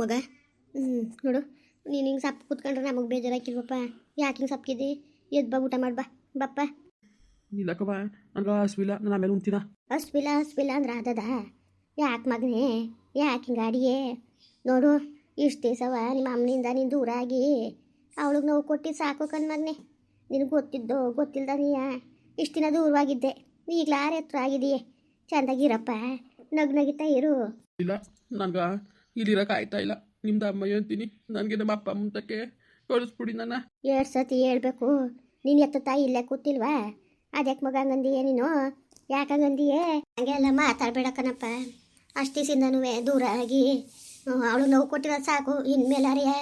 ಮಗ? ಹ್ಞೂ ನೋಡು. ನೀನು ಹಿಂಗೆ ಸಪ್ಪು ಕೂತ್ಕೊಂಡ್ರೆ ನಮಗೆ ಬೇಜಾರಾಕಿಲ್ವಪ್ಪ ಯಾಕೆ ಹಿಂಗೆ ಸಪ್ಕಿದ್ದಿ ಎದ್ದು ಬಾ ಊಟ ಮಾಡ್ಬಾ ಬಪ್ಪ. ಇಲ್ಲಕ್ಕವ ನನಗೆ ಹಸ್ವಿಲ್ಲ ನಾನು ಆಮೇಲೆ ಉಣ್ತೀನ. ಹಸ್ವಿಲ್ಲ ಹಸ್ವಿಲ್ಲ ಅಂದ್ರೆ ಆದದ ಯಾಕೆ ಮಗನೇ? ಯಾಕೆ ಹಿಂಗೆ ಅಡಿಗೆ ನೋಡು ಇಷ್ಟು ದಿವಸವ ನಿಮ್ಮ ಅಮ್ಮನಿಂದ ನೀನು ದೂರ ಆಗಿ ಅವಳಿಗೆ ನೋವು ಕೊಟ್ಟು ಸಾಕು ಕಣ್ ಮಗನೇ. ನಿನಗೆ ಗೊತ್ತಿದ್ದು ಗೊತ್ತಿಲ್ಲದ ನೀ ಇಷ್ಟು ದಿನ ದೂರವಾಗಿದ್ದೆ. ಈಗಲಾರ ಎತ್ತರ ಆಗಿದೆಯೇ. ಚೆಂದಾಗಿರಪ್ಪ ನಗ್ ನಗಿತಾ ಇರು. ಇಲ್ಲ ನನಗೆ ಇಲ್ಲಿರಕ್ಕೆ ಆಯ್ತಾ ಇಲ್ಲ. ನಿಮ್ದು ಅಮ್ಮ ಹೇಳ್ತೀನಿ. ನನಗೆ ನಮ್ಮ ಅಪ್ಪ ಮುಂತಕ್ಕೆ ಕಳಿಸ್ಬಿಡಿ ನನ್ನ ಎರಡು ಸತಿ ಹೇಳ್ಬೇಕು. ನೀನು ಎತ್ತ ತಾಯಿ ಇಲ್ಲೇ ಕೂತಿಲ್ವಾ? ಅದಕ್ಕೆ ಮಗ ಹಂಗಂದಿಯೇ ನೀನು? ಯಾಕೆ ಅಂಗಂದಿಯೇ ಹಂಗೆಲ್ಲ ಮಾತಾಡ್ಬೇಡ ಕಣಪ್ಪ. ಅಷ್ಟು ದಿವಸದಿಂದನೂ ದೂರ ಆಗಿ. ಅವಳು ನೋವು ಕೊಟ್ಟಿರೋದು ಸಾಕು. ಇನ್ಮೇಲೆ ಅರಿಯ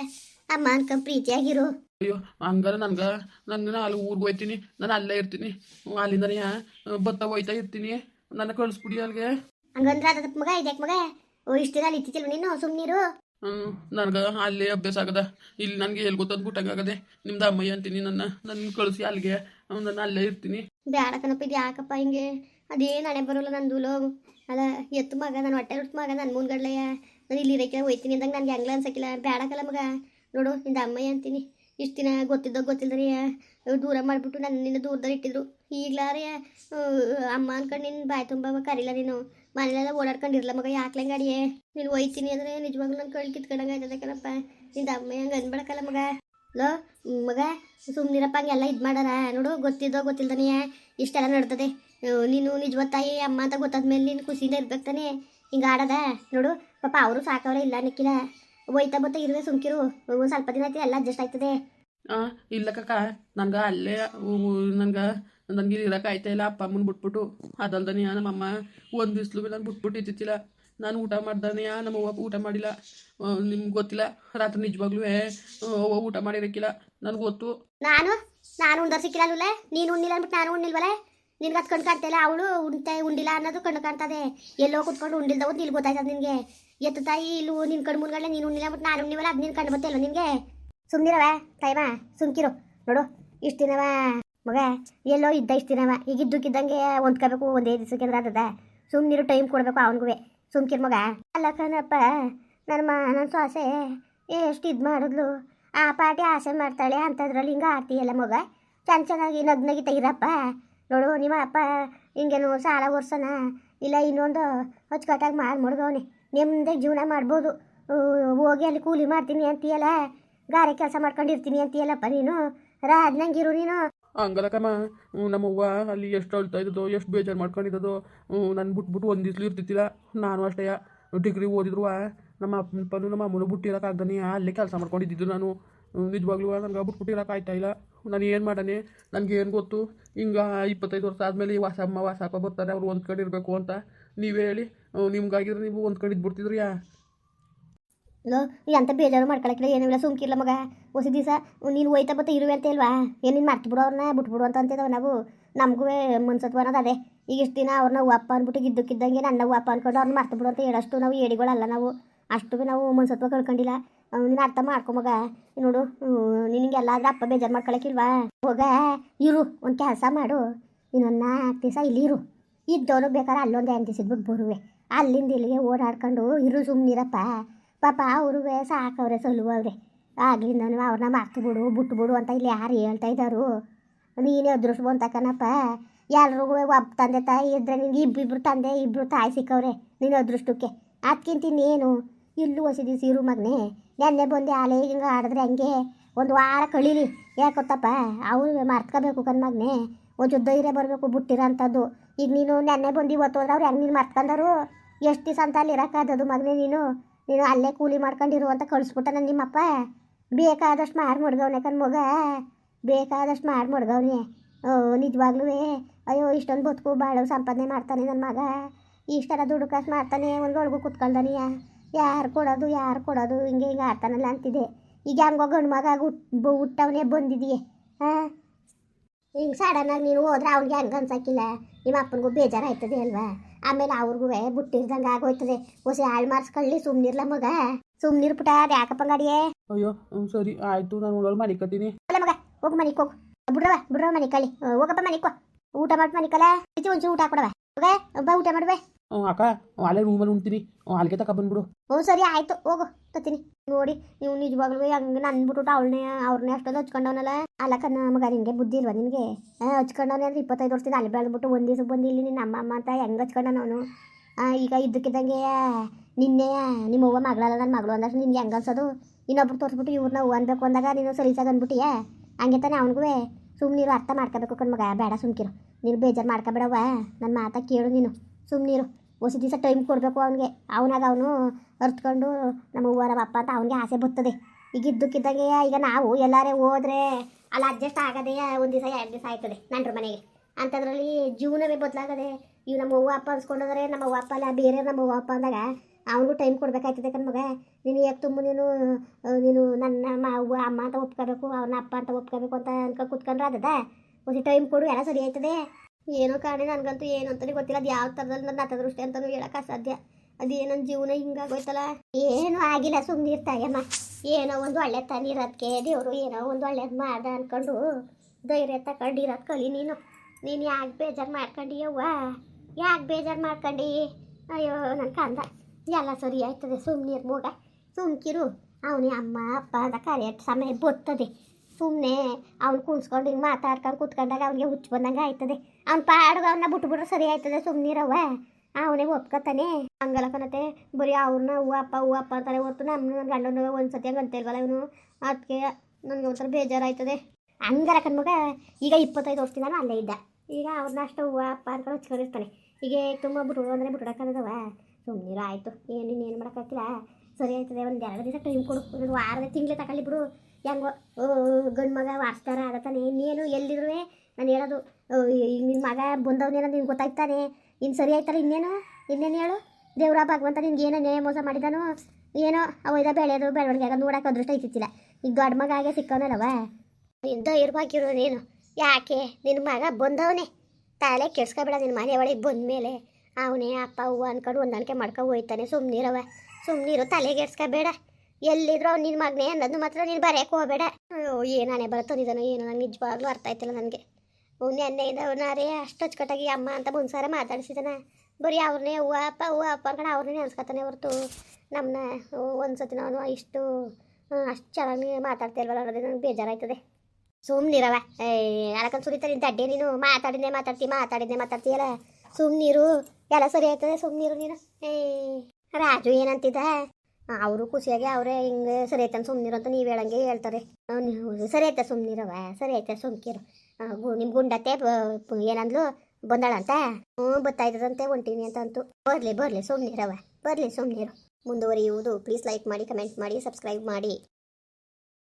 ಅಮ್ಮ ಅನ್ಕೊಂಡ್ ಪ್ರೀತಿಯಾಗಿರು. ಅಯ್ಯೋ ಹಂಗಾರ ನನ್ಗೆ? ನನ್ನ ಅಲ್ಲಿ ಊರಿಗೆ ಹೋಯ್ತೀನಿ. ನಾನು ಅಲ್ಲೇ ಇರ್ತೀನಿ. ಅಲ್ಲಿಂದನೇ ಬತ್ತ ಹೋಯ್ತಾ ಇರ್ತೀನಿ. ನನ್ನ ಕಳಿಸ್ಬಿಡಿ ಅಲ್ಲಿಗೆ ಹಂಗಂದ್ರೆ ಅದ ಮಗ ಇದಕ್ಕೆ ಮಗ? ಇಷ್ಟು ದಿನ ಅಲ್ಲಿ ನೀನು? ಸುಮ್ಮನಿರು ಹ್ಮ್ ನನಗೆ ಅಲ್ಲೇ ಅಭ್ಯಾಸ ಆಗದ. ಇಲ್ಲಿ ನನಗೆ ಎಲ್ಲಿ ಗೊತ್ತಂದ್ಬಿಟ್ಟಂಗಾಗದೆ ನಿಮ್ದ ಅಮ್ಮಯ್ಯ ಅಂತೀನಿ ನನ್ನ. ನನ್ನ ಕಳಿಸಿ ಅಲ್ಲಿಗೆ ನಾನು ಅಲ್ಲೇ ಇರ್ತೀನಿ. ಬೇಡ ಕನಪ್ಪ ಇದು ಯಾಕಪ್ಪ ಹಿಂಗೆ? ಅದೇನು ಹಣೆ ಬರೋಲ್ಲ ನಂದು ಅಲ್ಲ ಎತ್ತು ಮಗ ನಾನು ಹೊಟ್ಟೆ ಹುಟ್ಟು ಮಗ ನನ್ನ ಮುಂದ್ಗಡ್ಲೆಯ ನಾನು ಇಲ್ಲಿ ರೇಖೆ ಹೋಯ್ತೀನಿ ಅಂದಾಗ ನನಗೆ ಹೆಂಗ್ಲ ಅನ್ಸಕ್ಕಿಲ್ಲ. ಬೇಡಕಲ್ಲ ಮಗ. ನೋಡು ನಿಂದ ಅಮ್ಮಯ್ಯ ಅಂತೀನಿ. ಇಷ್ಟು ದಿನ ಗೊತ್ತಿದ್ದೋ ಗೊತ್ತಿಲ್ಲರಿಯ ದೂರ ಮಾಡಿಬಿಟ್ಟು ನನ್ನ ನಿನ್ನ ದೂರದಲ್ಲಿ ಇಟ್ಟಿದ್ರು. ಈಗ್ಲಾರೆ ಅಮ್ಮ ಅನ್ಕೊಂಡು ನಿನ್ನ ಬಾಯ್ ತುಂಬ ಕರಿಲ್ಲ ನೀನು. ಮನೆಯೆಲ್ಲ ಓಡಾಡ್ಕೊಂಡಿರಲ್ಲ ಮಗ ಯಾಕ್ಲೆ ಗಾಡಿಯೇ? ನೀನು ಒಯ್ತೀನಿ ಅಂದರೆ ನಿಜವಾಗ್ಲೂ ನನ್ನ ಕಳ್ ಕಿತ್ಕೊಂಡಂಗೆ ಆಯ್ತದೆ ಕಣಪ್ಪ. ನಿಂದ ಅಮ್ಮ ಹಂಗೆ ಅನ್ಬಿಡಕಲ್ಲ ಮಗ. ಲೋ, ಮಗ ಸುಮ್ಮನಿರಪ್ಪ ಹಂಗೆಲ್ಲ ಇದು ಮಾಡಾರ. ನೋಡು, ಗೊತ್ತಿದ್ದೋ ಗೊತ್ತಿಲ್ದನೇ ಇಷ್ಟೆಲ್ಲ ನಡ್ತದೆ ನೀನು ನಿಜವಾದ ತಾಯಿ, ಅಮ್ಮ ಅಂತ ಗೊತ್ತಾದ್ಮೇಲೆ ನೀನು ಖುಷಿಯಿಂದ ಇರ್ಬೇಕು ತಾನೆ. ಹಿಂಗೆ ಆಡದ? ನೋಡು, ಪಾಪ ಅವರು ಸಾಕವ್ರೆ, ಇಲ್ಲ ನಿಕ್ಕಿಲ್ಲ ಹೋಯ್ತಾ ಬತ್ತಾ ಇರುವೆ ಸುಮ್ಕಿರು. ಒಂದು ಸ್ವಲ್ಪ ದಿನ ಆಯ್ತು, ಎಲ್ಲ ಅಡ್ಜಸ್ಟ್ ಆಯ್ತದೆ. ಇಲ್ಲ ಕಕ್ಕ, ನನಗೆ ಅಲ್ಲೇ ನನ್ಗೆ ನನಗೆ ಇಲ್ಲಿ ಆಯ್ತಾ ಇಲ್ಲ, ಅಪ್ಪ ಅಮ್ಮನ ಬಿಟ್ಬಿಟ್ಟು. ಅದಲ್ದನೆ ನಮ್ಮಮ್ಮ ಒಂದು ಬಿಸಿಲು ನಾನು ಬಿಟ್ಬಿಟ್ಟು ಇದ್ದಿತ್ತಿಲ್ಲ ನಾನು ಊಟ ಮಾಡ್ದಾನೆ, ನಮ್ಮ ಅವ್ವ ಊಟ ಮಾಡಿಲ್ಲ. ನಿಮ್ಗೆ ಗೊತ್ತಿಲ್ಲ, ರಾತ್ರಿ ನಿಜವಾಗ್ಲೂ ಅವ್ವ ಊಟ ಮಾಡಿರಕ್ಕಿಲ್ಲ ನನಗೆ ಗೊತ್ತು. ನಾನು? ನಾನು ಉಂಡರ್ ಸಿಕ್ಕಿಲ್ಲ ನೀನು ಉಣ್ಣಿಲ್ಲ ಅಂದ್ಬಿಟ್ಟು ನಾನು ಉಣ್ಣಿಲ್ವಲ್ಲ ನಿನ್ಗೆ ಅದು ಕಣ್ ಕಾಣ್ತಾ ಇಲ್ಲ, ಅವಳು ಉಂಟೆ ಉಂಡಿಲ್ಲ ಅನ್ನೋದು ಕಣ್ಣು ಕಾಣ್ತದೆ. ಎಲ್ಲೋ ಕುತ್ಕೊಂಡು ಉಂಡಿಲ್ದಾವು ನಿಲ್ ಗೊತ್ತಾಯ್ತದ ನಿನಗೆ? ಎತ್ತು ತಾಯಿ, ಇಲ್ಲು ನಿನ್ ಕಣ್ಣು ಮುಂದ್ಗಡೆ ನೀನು ಉಂಡಿಲ್ಲ ಅಂದ್ಬಿಟ್ಟು ನಾನು ಉಣ್ಣಿವಲ್ಲ, ಅದು ನೀನು ಕಂಡು ಬತ್ತಿಲ್ಲ ನಿನಗೆ? ಸುಮ್ಮನಿರವ ತಾಯಿಮ ಸುಮ್ಕಿರು. ನೋಡು, ಇಷ್ಟು ಮಗ, ಎಲ್ಲೋ ಇದ್ದ ಇಷ್ಟು ದಿನವ ಈಗ ಇದ್ದಕ್ಕಿದ್ದಂಗೆ ಹೊಂದ್ಕೋಬೇಕು, ಒಂದೇ ದಿವಸಕ್ಕೆ ಅಂದ್ರೆ ಆದದ ಸುಮ್ಮನಿರು ಟೈಮ್ ಕೊಡಬೇಕು ಅವನಿಗೂ ಸುಮ್ಕಿರ್ ಮಗ. ಅಲ್ಲ ಕಣಪ್ಪ ನನ್ನ ಮ ನನ್ನ ಸೊಸೆ ಎಷ್ಟು ಇದು ಮಾಡಿದ್ಲು? ಆ ಪಾಟಿ ಆಸೆ ಮಾಡ್ತಾಳೆ ಅಂಥದ್ರಲ್ಲಿ ಹಿಂಗೆ ಆಡ್ತೀಯಲ್ಲ ಮಗ? ಚೆನ್ನ ಚೆನ್ನಾಗಿ ನಗ್ನಗಿ ತೆಗಿರಪ್ಪ ನೋಡು, ನಿಮ್ಮ ಅಪ್ಪ ಹಿಂಗೇನು ಸಾಲ ಓರ್ಸೋಣ ಇಲ್ಲ ಇನ್ನೊಂದು ಅಚ್ಚುಕಟ್ಟಾಗಿ ಮಾಡಿ ಮುಡ್ದವನೆ. ನೆಮ್ಮದಿ ಜೀವನ ಮಾಡ್ಬೋದು. ಹೋಗಿ ಅಲ್ಲಿ ಕೂಲಿ ಮಾಡ್ತೀನಿ ಅಂತೀಯಲ್ಲ? ಗಾರೆ ಕೆಲಸ ಮಾಡ್ಕೊಂಡಿರ್ತೀನಿ ಅಂತೀಯಲ್ಲಪ್ಪ ನೀನು? ರಾಜ್ನಂಗಿರು ನೀನು. ಹಂಗಲಕ್ಕಮ್ಮ ನಮ್ಮವ್ವ ಅಲ್ಲಿ ಎಷ್ಟು ಅಳ್ತಾ ಎಷ್ಟು ಬೇಜಾರು ಮಾಡ್ಕೊಂಡಿದ್ದದೋ ನಾನು ಬಿಟ್ಬಿಟ್ಟು ಒಂದು ದಿವ್ಸಲು ಇರ್ತಿದ್ದಿಲ್ಲ ನಾನು ಅಷ್ಟೇ ಡಿಗ್ರಿ ಓದಿದ್ರು ನಮ್ಮ ಅಪ್ಪನೂ ನಮ್ಮ ಅಮ್ಮನೂ ಬಿಟ್ಟಿರೋಕ್ಕಾಗ್ದಾನೆ ಅಲ್ಲೇ ಕೆಲಸ ಮಾಡ್ಕೊಂಡಿದ್ದಿದ್ದು ನಾನು. ನಿಜವಾಗ್ಲೂ ನನಗೆ ಬಿಟ್ಬಿಟ್ಟಿರೋಕೆ ಆಯ್ತಾ ಇಲ್ಲ. ನಾನು ಏನು ಮಾಡಾನೆ? ಏನು ಗೊತ್ತು? ಹಿಂಗೆ ಇಪ್ಪತ್ತೈದು ವರ್ಷ ಆದಮೇಲೆ ಹೊಸ ಅಮ್ಮ ಬರ್ತಾರೆ, ಅವ್ರು ಬರ್ತಾರೆ ಅವ್ರು ಇರಬೇಕು ಅಂತ. ನೀವೇ ಹೇಳಿ ನಿಮ್ಗಾಗಿದ್ರೆ ನೀವು ಹೊಂದ್ಕೊಂಡಿದ್ದು ಬಿಡ್ತಿದ್ರಿ ಲೋ ಎಂತ ಬೇಜಾರು ಮಾಡ್ಕೊಳಕ್ಕಿಲ್ಲ ಏನೂ ಇಲ್ಲ ಸುಮ್ಕಿಲ್ಲ ಮಗ. ಹೊಸ ದಿವಸ ನೀನು ಹೋಯ್ತಾ ಬತ್ತ ಇರುವೆ ಅಂತ ಇಲ್ವಾ ಏನು ನೀನು ಮರ್ತು ಬಿಡು ಅವ್ರನ್ನ ಬಿಟ್ಬಿಡು ಅಂತ ಅಂತಿದ್ದಾವೆ ನಾವು. ನಮಗೂ ಮನ್ಸತ್ವ ಅನ್ನೋದು ಅದೇ. ಈಗ ಇಷ್ಟು ದಿನ ಅವ್ರನ್ನ ಅಪ್ಪ ಅಂದ್ಬಿಟ್ಟು ಇದ್ದಕ್ಕಿದ್ದಂಗೆ ನನ್ನ ಅಪ್ಪ ಅನ್ಕೊಂಡು ಅವ್ರನ್ನ ಮರ್ತು ಬಿಡು ಅಂತ ಹೇಳಷ್ಟು ನಾವು ಏಡಿಗಳಲ್ಲ ನಾವು. ಅಷ್ಟು ನಾವು ಮನ್ಸತ್ವ ಕಳ್ಕೊಂಡಿಲ್ಲ. ನೀನು ಅರ್ಥ ಮಾಡ್ಕೊ ಮಗ. ನೋಡು ನಿನಗೆ ಎಲ್ಲಾದ್ರೂ ಅಪ್ಪ ಬೇಜಾರು ಮಾಡ್ಕೊಳಕ್ಕಿಲ್ವಾ ಹೋಗ, ಇರು, ಒಂದು ಕೆಲಸ ಮಾಡು. ಇನ್ನೊಂದು ನಾಲ್ಕು ದಿವಸ ಇಲ್ಲಿ ಇರು. ಇದ್ದವರು ಬೇಕಾದ್ರೆ ಅಲ್ಲೊಂದು ಎಂಟು ದಿವಸದ ಬರುವೆ. ಅಲ್ಲಿಂದ ಇಲ್ಲಿಗೆ ಓಡಾಡ್ಕೊಂಡು ಇರು ಸುಮ್ಮನಿರಪ್ಪ ಪಾಪ ಅವರು ಸಾಕವ್ರೆ, ಸಲುವವ್ರೆ. ಆಗ್ಲಿಂದನೂ ಅವ್ರನ್ನ ಮರ್ತು ಬಿಡು ಬಿಟ್ಟು ಬಿಡು ಅಂತ ಇಲ್ಲಿ ಯಾರು ಹೇಳ್ತಾ ಇದ್ದಾರು ನೀನೇ ಅದೃಷ್ಟು ಅಂತ ಕಣಪ್ಪ. ಎಲ್ರಿಗೂ ಒಬ್ಬ ತಂದೆ ತಾಯಿ ಇದ್ರೆ ನಿನ್ಗೆ ಇಬ್ಬಿಬ್ರು ತಂದೆ ಇಬ್ಬರು ತಾಯಿ ಸಿಕ್ಕವ್ರೆ ನೀನು ಅದೃಷ್ಟಕ್ಕೆ. ಅದಕ್ಕಿಂತ ಇನ್ನೇನು? ಇಲ್ಲೂ ಹೊಸಿದಿ ಸೀರು ಮಗನೆ. ನೆನ್ನೆ ಬಂದು ಆಲೆ ಹಿಂಗೆ ಆಡಿದ್ರೆ ಹಂಗೆ. ಒಂದು ವಾರ ಕಳೀಲಿ. ಯಾಕೊತ್ತಪ್ಪ ಅವ್ರು ಮರ್ತ್ಕೋಬೇಕು ಕಣ್ ಮಗನೇ. ಒಂದು ಧೈರ್ಯ ಬರಬೇಕು ಬಿಟ್ಟಿರೋ ಅಂಥದ್ದು. ಈಗ ನೀನು ನೆನ್ನೆ ಬಂದು ಇವತ್ತು ಹೋದ್ರೆ ಅವ್ರು ಹೆಂಗೆ ನೀನು ಮರ್ತ್ಕೊಂಡರು? ಎಷ್ಟು ದಿವಸ ಅಂತ ಅಲ್ಲಿ ಇರೋಕ್ಕಾದದು ಮಗನೇ ನೀನು. ನೀನು ಅಲ್ಲೇ ಕೂಲಿ ಮಾಡ್ಕೊಂಡಿರು ಅಂತ ಕಳಿಸ್ಬಿಟ್ಟ ನಾನು ನಿಮ್ಮಪ್ಪ. ಬೇಕಾದಷ್ಟು ಮಾಡಿ ಮಡ್ಗವ್ನೆ ಕಣ್ ಮಗ. ಬೇಕಾದಷ್ಟು ಮಾಡಿ ಓ ನಿಜವಾಗ್ಲೂ ಅಯ್ಯೋ, ಇಷ್ಟೊಂದು ಬದುಕು ಭಾಳ ಸಂಪಾದನೆ ಮಾಡ್ತಾನೆ ನನ್ನ ಮಗ. ಇಷ್ಟೆಲ್ಲ ದುಡ್ಡು ಕಾಸು ಮಾಡ್ತಾನೆ ಒಂದು ಒಳಗೂ ಕುತ್ಕೊಳ್ದಾನಿಯ ಯಾರು ಕೊಡೋದು ಯಾರು ಕೊಡೋದು, ಹಿಂಗೆ ಹಿಂಗೆ ಆಡ್ತಾನಲ್ಲ ಅಂತಿದೆ. ಈಗ ಹೆಂಗೋ ಗಂಡು ಮಗ ಹುಟ್ ಹುಟ್ಟವನೇ ಬಂದಿದೆಯೇ. ಹಾಂ? ಹಿಂಗೆ ಸಡನ್ನಾಗಿ ನೀನು ಹೋದ್ರೆ ಅವ್ನಿಗೆ ಹಂಗೆ ಅನ್ಸಕ್ಕಿಲ್ಲ. ನಿಮ್ಮ ಅಪ್ಪನಿಗೂ ಬೇಜಾರಾಯ್ತದೆ ಅಲ್ವಾ? ಆಮೇಲೆ ಅವ್ರಿಗೂ ಬುಟ್ಟಿರ್ದಂಗೆ ಆಗೋಯ್ತದೆ. ಹೊಸ ಹಾಳು ಮಾರ್ಸ್ಕೊಳ್ಳಿ ಸುಮ್ಮನಿರ್ಲ ಮಗ. ಸುಮ್ಮನಿರ್ ಪುಟ ಅದು ಯಾಕಪ್ಪ ಗಾಡಿಯೇ ಅಯ್ಯೋ ಹ್ಮ್, ಸರಿ ಆಯಿತು ನಾನು ಒಳಗೆ ಮನಿಕತ್ತೀನಿ. ಅಲ್ಲ ಮಗ ಹೋಗು ಮನೆಗೆ ಹೋಗು. ಬಿಡ್ರವ ಬಿಡ್ರವ ಮನೆ ಕಳಿ. ಹೋಗಪ್ಪ ಮನೆಗೆ ಊಟ ಮಾಡಿ ಮನೆ ಕಲ ಒಂಚೂರು ಊಟ ಹಾಕೊಡವ ಮಗ ಬಾ ಊಟ ಮಾಡುವೆ. ಅಕ್ಕ ಅಲ್ಲೇ ರೂಮಲ್ಲಿ ಉಣ್ತೀನಿ. ಅಲ್ಲಿಗೆ ತಕ ಬಂದ್ಬಿಡು. ಹ್ಞೂ, ಸರಿ, ಆಯಿತು. ಹೋಗು, ತತ್ತೀನಿ. ನೋಡಿ, ನೀವು ನಿಜವಾಗ್ಲೂ ಹಂಗೆ ಅನ್ಬಿಟ್ಟು ಅವಳನ್ನೇ ಅವ್ರನ್ನೇ ಅಷ್ಟೊಂದು ಹಚ್ಕೊಂಡವನಲ್ಲ? ಅಲ್ಲ ಕಣ್ಣ ಮಗ, ನಿನಗೆ ಬುದ್ಧಿ ಇಲ್ವಾ ನಿನಗೆ? ಹಚ್ಕೊಂಡವನೇ ಅಂದ್ರೆ ಇಪ್ಪತ್ತೈದು ವರ್ಷದಿಂದ ಅಲ್ಲಿ ಬೆಳೆದ್ಬಿಟ್ಟು ಒಂದು ದಿವಸ ಬಂದು ಇಲ್ಲಿ ನಿನ್ನ ಅಮ್ಮ ಅಮ್ಮ ಅಂತ ಹೆಂಗೆ ಹಚ್ಕೊಂಡವನು ಅವನು? ಈಗ ಇದ್ದಕ್ಕಿದ್ದಂಗೆ, ನಿನ್ನೆ, ನಿಮ್ಮ ಅವ್ವ ಮಗಳಲ್ಲ ನನ್ನ ಮಗಳು ಅಂದಷ್ಟು ನಿನ್ಗೆ ಹೆಂಗೆ ಅನ್ಸೋದು? ಇನ್ನೊಬ್ರು ತೋರಿಸ್ಬಿಟ್ಟು ಇವ್ರನ್ನ ಹೂ ಅನ್ಬೇಕು ಅಂದಾಗ ನೀನು ಸರಿಸಾಗಿ ಅಂದ್ಬಿಟ್ಟಿಯಾ? ಹಂಗೆ ತಾನೆ ಅವನಿಗೂ ಸುಮ್ಮನೆ ಅರ್ಥ ಮಾಡ್ಕೋಬೇಕು ಕಣ್ಮಗ ಬೇಡ ಸುಮ್ಕಿರು. ನೀನು ಬೇಜಾರು ಮಾಡ್ಕೋಬೇಡವ್ವ. ನನ್ನ ಮಾತಾ ಕೇಳು ನೀನು. ಸುಮ್ಮನಿರು ಹೊಸ ದಿವಸ ಟೈಮ್ ಕೊಡಬೇಕು ಅವನಿಗೆ. ಅವನಾಗ ಅವನು ಅರ್ತ್ಕೊಂಡು ನಮ್ಮ ಅವ್ವ ಅಂತ ಅವನಿಗೆ ಆಸೆ ಬರ್ತದೆ. ಈಗ ಇದ್ದಕ್ಕಿದ್ದಂಗೆ ಈಗ ನಾವು ಎಲ್ಲಾರೇ ಹೋದ್ರೆ ಅಲ್ಲಿ ಅಡ್ಜಸ್ಟ್ ಆಗದೆ ಒಂದು ದಿವಸ ಎರಡು ದಿವಸ ಆಯ್ತದೆ ನಂಟ್ರ ಮನೆಗೆ. ಅಂಥದ್ರಲ್ಲಿ ಜೀವನವೇ ಬದಲಾಗದೆ ಇವು ನಮ್ಮ ಅವ್ವ ಅಪ್ಪ ಅನ್ಸ್ಕೊಂಡೋದ್ರೆ ನಮ್ಮ ಅಪ್ಪ ಅಲ್ಲ ಬೇರೆ ನಮ್ಮ ಅವ್ವ ಅಪ್ಪ ಅಂದಾಗ ಅವನಿಗೂ ಟೈಮ್ ಕೊಡಬೇಕಾಯ್ತದೆ ಕಣ್ಮಗ ನೀನು ಯಾಕೆ ತುಂಬ ನೀನು ನೀನು ನನ್ನ ಮ, ಅವ್ವ, ಅಮ್ಮ ಅಂತ ಒಪ್ಕೋಬೇಕು, ಅವನ ಅಪ್ಪ ಅಂತ ಒಪ್ಕೋಬೇಕು ಅಂತ ಅನ್ಕೊ ಕುತ್ಕೊಂಡ್ರೆ ಅದದ ಒಂದು ಟೈಮ್ ಕೊಡು, ಎಲ್ಲ ಸರಿ ಆಯ್ತದೆ. ಏನೋ ಕಾರಣ ನನಗಂತೂ ಏನು ಅಂತಲೇ ಗೊತ್ತಿಲ್ಲ. ಅದು ಯಾವ ಥರದಲ್ಲಿ ನನ್ನ ನತದೃಷ್ಟಿ ಅಂತಲೂ ಹೇಳಕ್ಕೆ ಅಸಾಧ್ಯ. ಅದೇನು ನನ್ನ ಜೀವನ ಹಿಂಗಾಗೋಯ್ತಲ್ಲ? ಏನೂ ಆಗಿಲ್ಲ ಸುಮ್ಮನೆ ಇರ್ತಾಯಮ್ಮ. ಏನೋ ಒಂದು ಒಳ್ಳೆ ತನಿರೋದಕ್ಕೆ ದೇವರು ಏನೋ ಒಂದು ಒಳ್ಳೇದು ಮಾಡ್ದ ಅಂದ್ಕೊಂಡು ಧೈರ್ಯ ತಗೊಂಡು ಇರೋದು ಕಲಿ ನೀನು. ನೀನು ಯಾಕೆ ಬೇಜಾರು ಮಾಡ್ಕೊಂಡು ಯವ್ವ? ಯಾಕೆ ಬೇಜಾರು ಮಾಡ್ಕೊಂಡು? ಅಯ್ಯೋ ನನ್ನ ಕಂದ. ಎಲ್ಲ ಸರಿ ಆಯ್ತದೆ ಸುಮ್ಮನೆ ಇರ್ಬೋಗ ಸುಮ್ಕಿರು. ಅವನೇ ಅಮ್ಮ, ಅಪ್ಪ ಅಂತ ಕರೆಯೋ ಸಮಯ ಬರ್ತದೆ ಸುಮ್ಮನೆ ಅವ್ನು ಕುಣ್ಸ್ಕೊಂಡು ಹಿಂಗೆ ಮಾತಾಡ್ಕೊಂಡು ಕೂತ್ಕೊಂಡಾಗ ಅವ್ನಿಗೆ ಹುಚ್ಚು ಬಂದಂಗೆ ಆಯ್ತದೆ. ಅವ್ನು ಪಾಡ್ಗೆ ಅವನ್ನ ಬಿಟ್ಬಿಟ್ರೆ ಸರಿ ಆಯ್ತದೆ ಸುಮ್ಮನಿರವ ಅವನೇ ಒಪ್ಕೊತಾನೆ. ಹಂಗಲ್ಲ ಕಣತೆ, ಬರೀ ಅವ್ರನ್ನ ಹೂವು, ಅಪ್ಪ ಹೂವು, ಅಪ್ಪ ಅಂತಾರೆ ಹೊರ್ತು ನಮ್ಮ ಗಂಡನ ಒಂದು ಸತಿ ಹಂಗೆ ಅಂತಿಲ್ವಲ್ಲ ಇವನು? ಅದಕ್ಕೆ ನನಗೆ ಒಂಥರ ಬೇಜಾರಾಯ್ತದೆ. ಹಂಗಲ್ಲ ಕಣ್ಮಗ, ಈಗ ಇಪ್ಪತ್ತೈದು ವರ್ಷದಿಂದ ನಾನು ಅಲ್ಲೇ ಇದ್ದ. ಈಗ ಅವ್ರನ್ನ ಅಷ್ಟು ಹೂವು, ಅಪ್ಪ ಅಂತ ಹಚ್ಕೊಂಡಿರ್ತಾನೆ. ಈಗ ತುಂಬ ಬಿಟ್ಟು ಅಂದರೆ ಬಿಟ್ಬಿಡಕ್ಕದವ ಸುಮ್ಮನಿರ ಆಯಿತು. ಏನು ಇನ್ನೇನು ಮಾಡೋಕ್ಕಾಗ್ತಿಲ್ಲ. ಸರಿ ಆಯ್ತದೆ, ಒಂದು ಎರಡು ದಿವಸ ಟೈಮ್ ಕೊಡು. ಒಂದು ವಾರದ ತಿಂಗಳೇ ತಗೊಳ್ಳಿ ಬಿಡು. ಹೆಂಗೋ ಗಂಡು ಮಗ ವಾರ್ಸ್ತಾರ ಆಗತ್ತಾನೆ ಇನ್ನೇನು ಎಲ್ಲಿದ್ರು ನಾನು ಹೇಳೋದು ಈಗ ನಿನ್ನ ಮಗ ಬಂದವನೇನೋ ನಿನ್ಗೆ ಗೊತ್ತಾಗ್ತಾನೆ ಇನ್ನು ಸರಿ ಆಯ್ತಾರೆ ಇನ್ನೇನು? ಇನ್ನೇನು ಹೇಳು? ದೇವ್ರ ಭಗವಂತ ನಿನ್ಗೆ ಏನೋ ಮೋಸ ಮಾಡಿದಾನೋ? ಏನೋ? ಅವಯ್ದ ಬೆಳೆಯೋದು ಬೆಳವಣಿಗೆ ಆಗ ನೋಡೋಕೆ ಅದೃಷ್ಟ ಐತಿತ್ತಿಲ್ಲ ಈಗ ದೊಡ್ಡ ಮಗ ಆಗೇ ಸಿಕ್ಕವನಲ್ಲವ? ನೀನು ಇರ್ಬಾಕಿರೋ ನೀನು? ಯಾಕೆ? ನಿನ್ನ ಮಗ ಬಂದವನೇ. ತಲೆ ಕೆಡ್ಸ್ಕೊಬೇಡ ನಿನ್ನ ಮನೆ ಒಳಗೆ ಬಂದಮೇಲೆ. ಅವನೇ ಅಪ್ಪ ಅವ್ವ ಅನ್ಕೊಂಡು ಹೊಂದಾಣಿಕೆ ಮಾಡ್ಕೊಂಡು ಹೋಯ್ತಾನೆ ಸುಮ್ಮನಿರವ ಸುಮ್ಮನಿರು ತಲೆ ಎಡ್ಸ್ಕೊಬೇಡ ಎಲ್ಲಿದ್ರು ನಿನ್ನ ಮಗನೇ ಅನ್ನೋದು ಮಾತ್ರ ನೀನು ಬರೆಯಕ್ಕೆ ಹೋಗಬೇಡ. ಏನಾನೆ ಬರ್ತದಿದ್ದಾನೋ ಏನು ನಂಗೆ ನಿಜವಾಗ್ಲೂ ಅರ್ಥ ಆಯ್ತಿಲ್ಲ ನನಗೆ. ನೆನ್ನೆಯಿಂದ ಅವನಾರೇ ಅಷ್ಟು ಅಚ್ಚುಕಟ್ಟಾಗಿ ಅಮ್ಮ ಅಂತ ಮುಂದ್ಸಾರ ಮಾತಾಡಿಸಿದಾನೆ. ಬರೀ ಅವ್ರನ್ನೇ ಹೂವ ಅಪ್ಪ ಹೂವ ಅಪ್ಪ ಅನ್ಕೊಂಡು ಅವ್ರನ್ನೇ ಅನ್ಸ್ಕೊತಾನೆ ಹೊರತು. ನಮ್ಮನ್ನ ಒಂದ್ಸತಿ ನಾನು ಇಷ್ಟು ಅಷ್ಟು ಚೆನ್ನಾಗಿ ಮಾತಾಡ್ತಾ ಇಲ್ವಲ್ಲ ಅನ್ನೋದೇ ನನಗೆ ಬೇಜಾರಾಯ್ತದೆ. ಸುಮ್ಮನಿರವ ಯಾಕಂತ ಸುರಿತಾರೆ ದಡ್ಡೆ ನೀನು? ಮಾತಾಡಿದ್ದೆ ಮಾತಾಡ್ತಿ ಮಾತಾಡಿದ್ದೆ ಮಾತಾಡ್ತೀಯಲ್ಲ? ಸುಮ್ಮನಿರು ಎಲ್ಲ ಸರಿ ಆಯ್ತದೆ ಸುಮ್ಮನಿರು ನೀನು. ಏ, ರಾಜು ಏನಂತಿದ್ದ? ಅವರು ಖುಷಿಯಾಗಿ ಅವರೇ ಹಿಂಗೆ ಸರಿ ಐತೆ ಸುಮ್ಮನಿರು ಅಂತ ನೀವು ಹೇಳಂಗೆ ಹೇಳ್ತಾರೆ. ಸರಿ ಆಯ್ತಾ ಸುಮ್ಮನಿರವ ಸರಿ ಆಯ್ತಾ ಸುಮ್ಕಿರು. ನಿಮ್ಮ ಗುಂಡತ್ತೆ ಏನಂದ್ಲು? ಬಂದಾಳಂತ ಹ್ಞೂ, ಬತ್ತಾಯ್ತದಂತೆ ಹೊಂಟೀನಿ ಅಂತ ಅಂತು. ಬರಲಿ ಬರಲಿ ಸುಮ್ಮನಿರವ ಬರಲಿ ಸುಮ್ಮನಿರು ಮುಂದುವರಿಯುವುದು ಪ್ಲೀಸ್ ಲೈಕ್ ಮಾಡಿ ಕಮೆಂಟ್ ಮಾಡಿ ಸಬ್ಸ್ಕ್ರೈಬ್ ಮಾಡಿ.